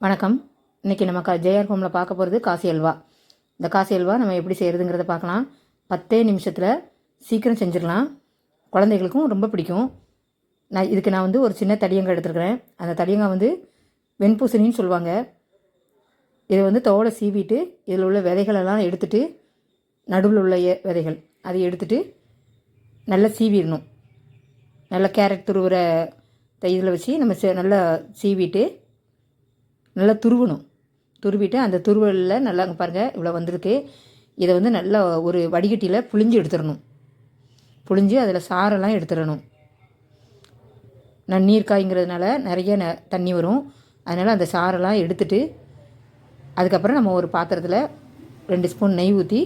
வணக்கம். இன்றைக்கி நம்ம க ஜேஆர் ஹோமில் பார்க்க போகிறது காசி அல்வா. இந்த காசி அல்வா நம்ம எப்படி செய்கிறதுங்கிறத பார்க்கலாம். பத்தே நிமிஷத்தில் சீக்கிரம் செஞ்சிடலாம். குழந்தைகளுக்கும் ரொம்ப பிடிக்கும். நான் இதுக்கு நான் வந்து ஒரு சின்ன தடியங்காய் எடுத்துருக்கிறேன். அந்த தடியங்காய் வந்து வெண்பூசணின்னு சொல்லுவாங்க. இதை வந்து தோலை சீவிட்டு இதில் உள்ள விதைகளெல்லாம் எடுத்துட்டு நடுவில் உள்ள எ- விதைகள் அதை எடுத்துட்டு நல்லா சீவிடணும். நல்லா கேரட் துருவுற இதில் வச்சு நம்ம சே- நல்லா சீவிட்டு நல்லா துருவணும். துருவிட்டு அந்த துருவலில் நல்லா அங்கே பாருங்கள் இவ்வளோ வந்திருக்கு. இதை வந்து நல்லா ஒரு வடிகட்டியில் புழிஞ்சு எடுத்துடணும். புழிஞ்சு அதில் சாரெல்லாம் எடுத்துடணும். நன்னீர்காய்ங்கிறதுனால நிறைய ந தண்ணி வரும். அதனால் அந்த சாரெல்லாம் எடுத்துட்டு அதுக்கப்புறம் நம்ம ஒரு பாத்திரத்தில் ரெண்டு ஸ்பூன் நெய் ஊற்றி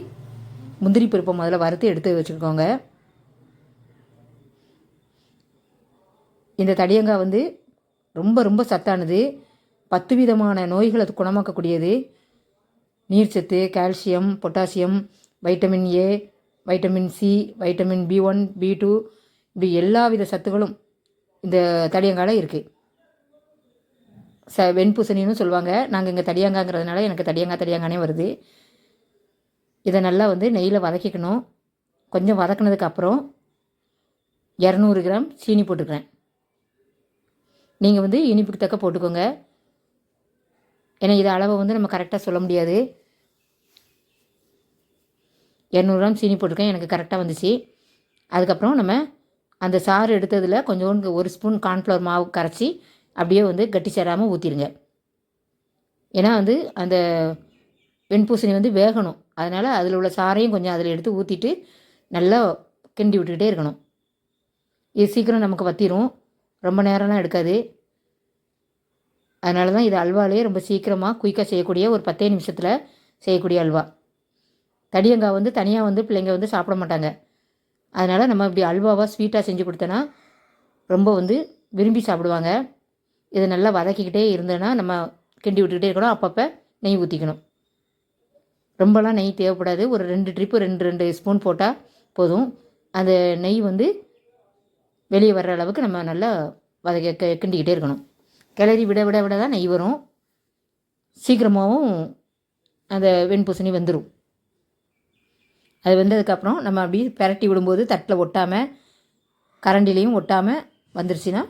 முந்திரி பருப்பை முதல்ல வறுத்து எடுத்து வச்சுக்கோங்க. இந்த தடியங்காய் வந்து ரொம்ப ரொம்ப சத்தானது. பத்து விதமான நோய்களை குணமாக்கக்கூடியது. நீர்ச்சத்து calcium potassium vitamin A vitamin C vitamin B one B two இப்படி எல்லா வித சத்துகளும் இந்த தடியங்காயில் இருக்குது ச வெண்பூசணின்னு சொல்லுவாங்க. நாங்கள் இங்கே தடியாங்காங்கிறதுனால எனக்கு தடியாங்கா தடியாங்கானே வருது. இதை நல்லா வந்து நெய்யில் வதக்கிக்கணும். கொஞ்சம் வதக்கினதுக்கப்புறம் இரநூறு கிராம் சீனி போட்டுக்கிறேன். நீங்கள் வந்து இனிப்புக்கு தக்க போட்டுக்கோங்க. ஏன்னா இது அளவை வந்து நம்ம கரெக்டாக சொல்ல முடியாது. இரநூறு கிராம் சீனி போட்டிருக்கேன் எனக்கு கரெக்டாக வந்துச்சு. அதுக்கப்புறம் நம்ம அந்த சாறு எடுத்ததில் கொஞ்சோண்டு ஒரு ஸ்பூன் கார்ன்ஃப்ளவர் மாவு கரைச்சி அப்படியே வந்து கட்டி சேராமல் ஊற்றிடுங்க ஏன்னா வந்து அந்த வெண்பூசணி வந்து வேகணும். அதனால் அதில் உள்ள சாறையும் கொஞ்சம் அதில் எடுத்து ஊற்றிட்டு நல்லா கிண்டி விட்டுக்கிட்டே இருக்கணும். இது சீக்கிரம் நமக்கு வத்திரும். ரொம்ப நேரம்லாம் எடுக்காது. அதனால தான் இது அல்வாலே ரொம்ப சீக்கிரமாக குயிக்காக செய்யக்கூடிய ஒரு பத்தே நிமிஷத்தில் செய்யக்கூடிய அல்வா. தடியங்காய் வந்து தனியாக வந்து பிள்ளைங்க வந்து சாப்பிட மாட்டாங்க. அதனால் நம்ம இப்படி அல்வாவாக ஸ்வீட்டாக செஞ்சு கொடுத்தோன்னா ரொம்ப வந்து விரும்பி சாப்பிடுவாங்க. இதை நல்லா வதக்கிக்கிட்டே இருந்தேன்னா நம்ம கிண்டி விட்டுக்கிட்டே இருக்கணும். அப்பப்போ நெய் ஊற்றிக்கணும் ரொம்பலாம் நெய் தேவைப்படாது. ஒரு ரெண்டு ட்ரிப்பு ரெண்டு ரெண்டு ஸ்பூன் போட்டால் போதும். அந்த நெய் வந்து வெளியே வர்ற அளவுக்கு நம்ம நல்லா வதக்க க- கிண்டிக்கிட்டே இருக்கணும். கிளறி விட விட விட தான் நெய் வரும். சீக்கிரமாகவும் அந்த வெண்பூசணி வந்துடும் அது வெந்ததுக்கப்புறம் நம்ம அப்படியே பெரட்டி விடும்போது தட்டில் ஒட்டாமல் கரண்டிலையும் ஒட்டாமல் வந்துருச்சுன்னா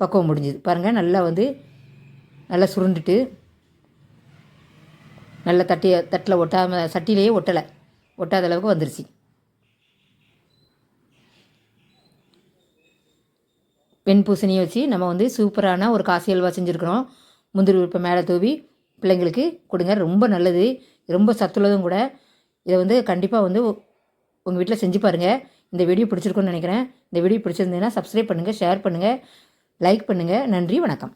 பக்குவம் முடிஞ்சுது. பாருங்கள் நல்லா வந்து நல்லா சுருண்டுட்டு நல்லா தட்டி தட்டில் ஒட்டாமல் சட்டிலேயே ஒட்டலை. ஒட்டாத அளவுக்கு வந்துருச்சு. வெண்பூசணியை வச்சு நம்ம வந்து சூப்பரான ஒரு காசி அல்வா செஞ்சுருக்குறோம். முந்திரி உறுப்பை மேலே தூவி பிள்ளைங்களுக்கு கொடுங்க. ரொம்ப நல்லது. ரொம்ப சத்துள்ளதும் கூட. இதை வந்து கண்டிப்பாக வந்து உங்கள் வீட்டில் செஞ்சு பாருங்கள் இந்த வீடியோ பிடிச்சிருக்குன்னு நினைக்கிறேன். இந்த வீடியோ பிடிச்சிருந்ததுன்னா சப்ஸ்கிரைப் பண்ணுங்கள் ஷேர் பண்ணுங்கள் லைக் பண்ணுங்கள் நன்றி வணக்கம்.